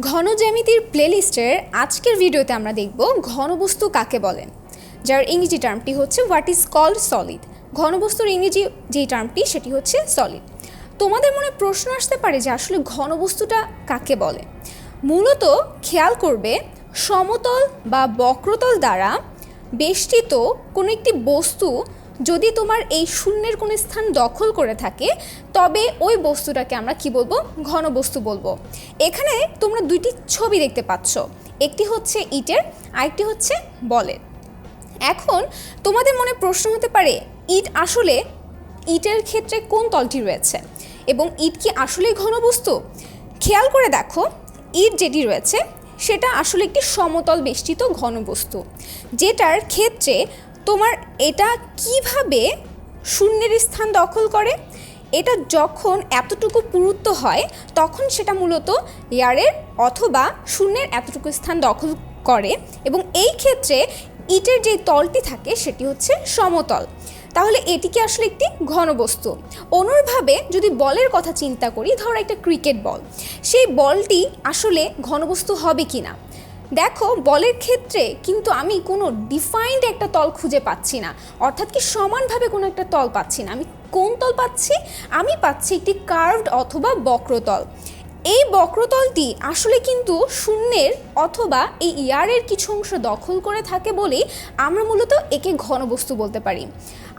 ঘন জ্যামিতির প্লেলিস্টের আজকের ভিডিওতে আমরা দেখব ঘনবস্তু কাকে বলেন যার ইংরেজি টার্মটি হচ্ছে হোয়াট ইজ কল্ড সলিড ঘনবস্তুর ইংরেজি যেই টার্মটি সেটি হচ্ছে সলিড তোমাদের মনে প্রশ্ন আসতে পারে যে আসলে ঘনবস্তুটা কাকে বলে? মূলত খেয়াল করবে, সমতল বা বক্রতল দ্বারা বেষ্টিত কোনো একটি বস্তু যদি তোমার এই শূন্যের কোনো স্থান দখল করে থাকে, তবে ওই বস্তুটাকে আমরা কি বলব? ঘনবস্তু বলব। এখানে তোমরা দুইটি ছবি দেখতে পাচ্ছ। একটি হচ্ছে ইটের, আরেকটি হচ্ছে বলের। এখন তোমাদের মনে প্রশ্ন হতে পারে, ইট আসলে ইটের ক্ষেত্রে কোন তলটি রয়েছে? এবং ইট কি আসলেই ঘনবস্তু খেয়াল করে দেখো, ইট যেটি রয়েছে, সেটা আসলে একটি সমতল বেষ্টিত ঘনবস্তু যেটার ক্ষেত্রে তোমার এটা কীভাবে শূন্যের স্থান দখল করে? এটা যখন এতটুকু পুরুত্ব হয়, তখন সেটা মূলত এয়ারের অথবা শূন্যের এতটুকু স্থান দখল করে এবং এই ক্ষেত্রে ইটের যে তলটি থাকে, সেটি হচ্ছে সমতল। তাহলে এটি কি আসলে একটি ঘনবস্তু অনুরভাবে যদি বলের কথা চিন্তা করি, ধরো একটা ক্রিকেট বল। সেই বলটি আসলে ঘনবস্তু হবে কি না দেখো, বলের ক্ষেত্রে কিন্তু আমি কোনো ডিফাইন্ড একটা তল খুঁজে পাচ্ছি না। অর্থাৎ কি সমানভাবে কোনো একটা তল পাচ্ছি না। আমি কোন তল পাচ্ছি? আমি পাচ্ছি একটি কার্ভড অথবা বক্রতল। এই বক্রতলটি আসলে কিন্তু শূন্যের অথবা এই ইয়ারের কিছু অংশ দখল করে থাকে বলেই আমরা মূলত একে ঘনবস্তু বলতে পারি।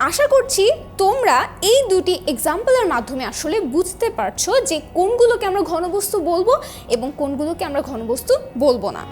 আশা করছি তোমরা এই দুটি এক্সাম্পলের মাধ্যমে আসলে বুঝতে পারছ যে কোনগুলোকে আমরা ঘনবস্তু বলব এবং কোনগুলোকে আমরা ঘনবস্তু বলব না।